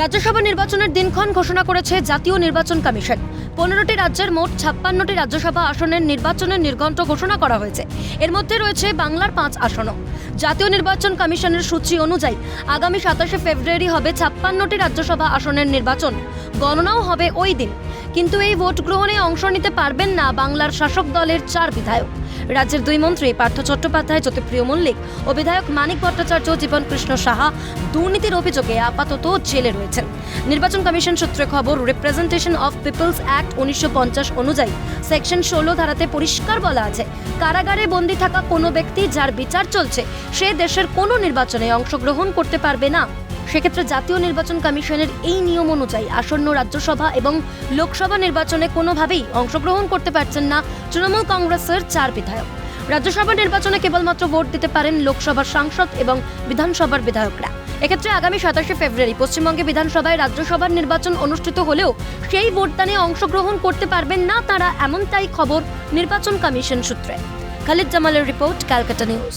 রাজ্যসভা নির্বাচনের দিনক্ষণ ঘোষণা করেছে জাতীয় নির্বাচন কমিশন। পনেরোটি রাজ্যের মোট ছাপ্পান্নটি রাজ্যসভা আসনের নির্বাচনের নির্ঘণ্ট ঘোষণা করা হয়েছে। এর মধ্যে রয়েছে বাংলার পাঁচ আসনও। জাতীয় নির্বাচন কমিশনের সূচি অনুযায়ী আগামী সাতাশে ফেব্রুয়ারি হবে ছাপ্পান্নটি রাজ্যসভা আসনের নির্বাচন। গণনাও হবে ওই দিন। কিন্তু এই ভোট গ্রহণে অংশ নিতে পারবেন না বাংলার শাসক দলের চার বিধায়ক। রাজ্যের দুই মন্ত্রী পার্থ চট্টোপাধ্যায়, জ্যোতিপ্রিয় মল্লিক ও বিধায়ক মানিক ভট্টাচার্য, জীবন কৃষ্ণ সাহা দুর্নীতির অভিযোগে আপাতত জেলে রয়েছেন। নির্বাচন কমিশন সূত্রে খবর রিপ্রেজেন্টেশন অফ পিপলস অ্যাক্ট উনিশশো পঞ্চাশ অনুযায়ী সেকশন ষোলো ধারাতে পরিষ্কার বলা আছে, কারাগারে বন্দী থাকা কোনো ব্যক্তি যার বিচার চলছে, সে দেশের কোনো নির্বাচনে অংশগ্রহণ করতে পারবে না। সেক্ষেত্রে জাতীয় নির্বাচন কমিশনের এই নিয়ম অনুযায়ী আসন্ন রাজ্যসভা এবং লোকসভা নির্বাচনে কোনোভাবেই অংশগ্রহণ করতে পারছেন না তৃণমূল কংগ্রেসের চার বিধায়ক। রাজ্যসভা নির্বাচনে কেবলমাত্র ভোট দিতে পারেন লোকসভার সাংসদ এবং বিধানসভার বিধায়করা। এক্ষেত্রে আগামী সাতাশে ফেব্রুয়ারি পশ্চিমবঙ্গে বিধানসভায় রাজ্যসভার নির্বাচন অনুষ্ঠিত হলেও সেই ভোটদানে অংশগ্রহণ করতে পারবেন না তারা, এমনটাই খবর নির্বাচন কমিশন সূত্রে। খালিদ জামালের রিপোর্ট, ক্যালকাটা নিউজ।